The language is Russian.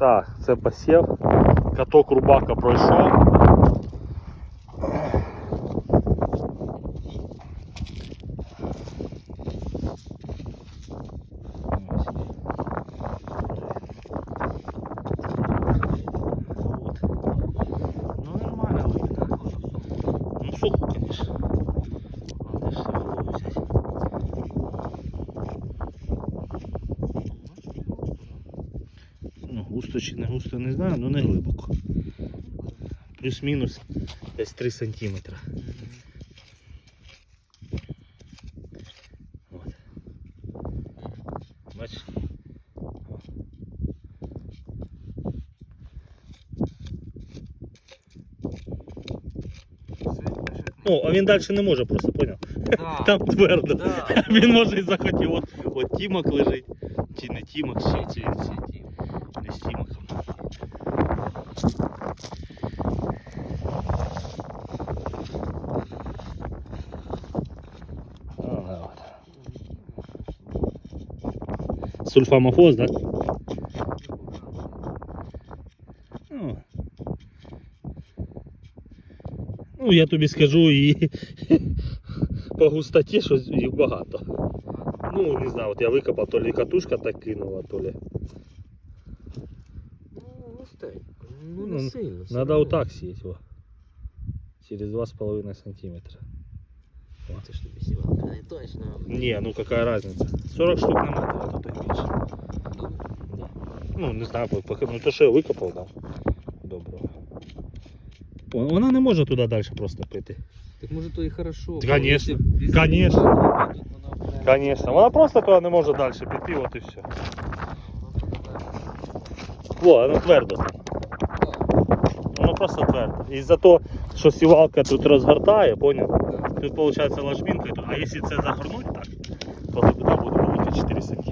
Так, це посів. Каток рубака пройшов. Ну нормально видно. Ну, сухо, конечно. Надо ж вологу взяти. Ну, густо чи не густо, не знаю, але не глибоко. Плюс-мінус десь 3 сантиметри. От. Бачиш? Ну, а він далі не може просто, поняв? Да. Там твердо. Да. Він може і захотів. От, от тімок лежить. Чи не тімок, чи, чи, чи, Сульфамофоз, так? Да? Ну. ну, я тобі скажу і по густоті, що їх багато. Ну, не знаю, от я викопав, то лі катушка так кинула, то лі. Ну, густенько. Ну Ну, не сильно. все Надо одно. отак сіяти, о. Через 2,5 сантиметра. Це ж тобі сівалка не точно. Не, ну какая разница. 40 штук не надо, Ну, не знаю, поки, ну то що я викопав, да. Доброго. О, Вона не може туди далі просто пити. Так може то і хорошо. Та, конечно. Якщо після Конечно. того, тут вона прям- Конечно. Вона просто туди не може далі піти, от і все. Во, воно твердо. Воно просто твердо. І за того, що сівалка тут розгортає, поняв? Тут виходить ложбинка, а якщо це загорнути так, то глибина буде велика 4 см.